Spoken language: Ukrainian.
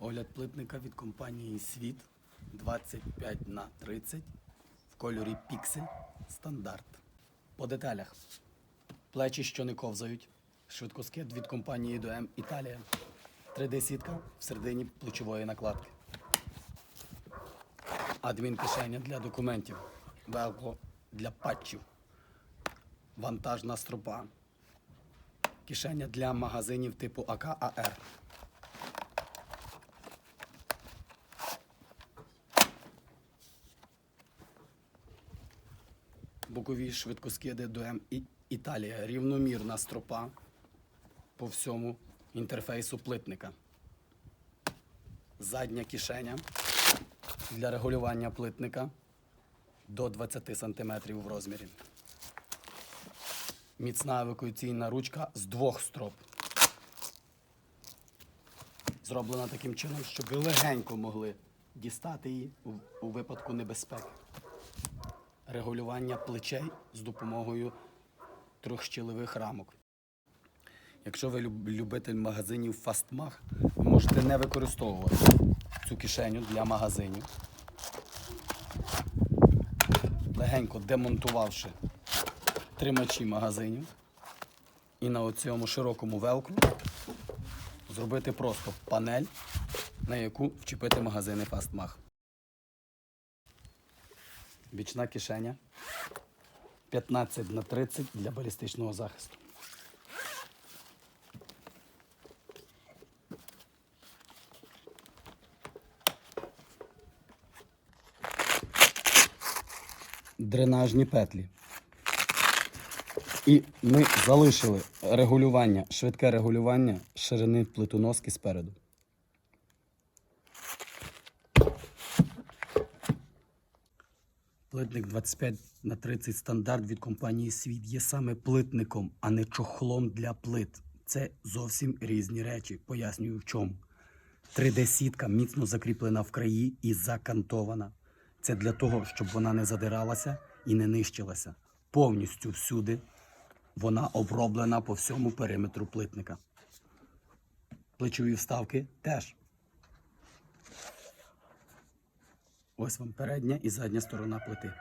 Огляд плитника від компанії Світ 25 на 30 в кольорі Піксель стандарт. По деталях. Плечі, що не ковзають. Швидкоскид від компанії ДОМ Італія. 3D-сітка в середині плечової накладки. Адмінкишеня для документів. Велко для патчів. Вантажна стропа. Кишеня для магазинів типу АК-АР. Бокові швидкоскиди до М Італія. Рівномірна стропа по всьому інтерфейсу плитника. Задня кишеня для регулювання плитника до 20 см в розмірі. Міцна евакуаційна ручка з двох строп. Зроблена таким чином, щоб ви легенько могли дістати її у випадку небезпеки. Регулювання плечей з допомогою трьохщілевих рамок. Якщо ви любитель магазинів Фастмаг, ви можете не використовувати цю кишеню для магазинів. Легенько демонтувавши тримачі магазинів і на цьому широкому велку зробити просто панель, на яку вчепити магазини Фастмаг. Бічна кишеня 15 на 30 для балістичного захисту. Дренажні петлі. І ми залишили регулювання, швидке регулювання ширини плитоноски спереду. Плитник 25 на 30 стандарт від компанії Світ є саме плитником, а не чохлом для плит. Це зовсім різні речі. Пояснюю в чому. 3D-сітка міцно закріплена в краї і закантована. Це для того, щоб вона не задиралася і не нищилася. Повністю всюди вона оброблена по всьому периметру плитника. Плечові вставки теж. Ось вам передня і задня сторона плити.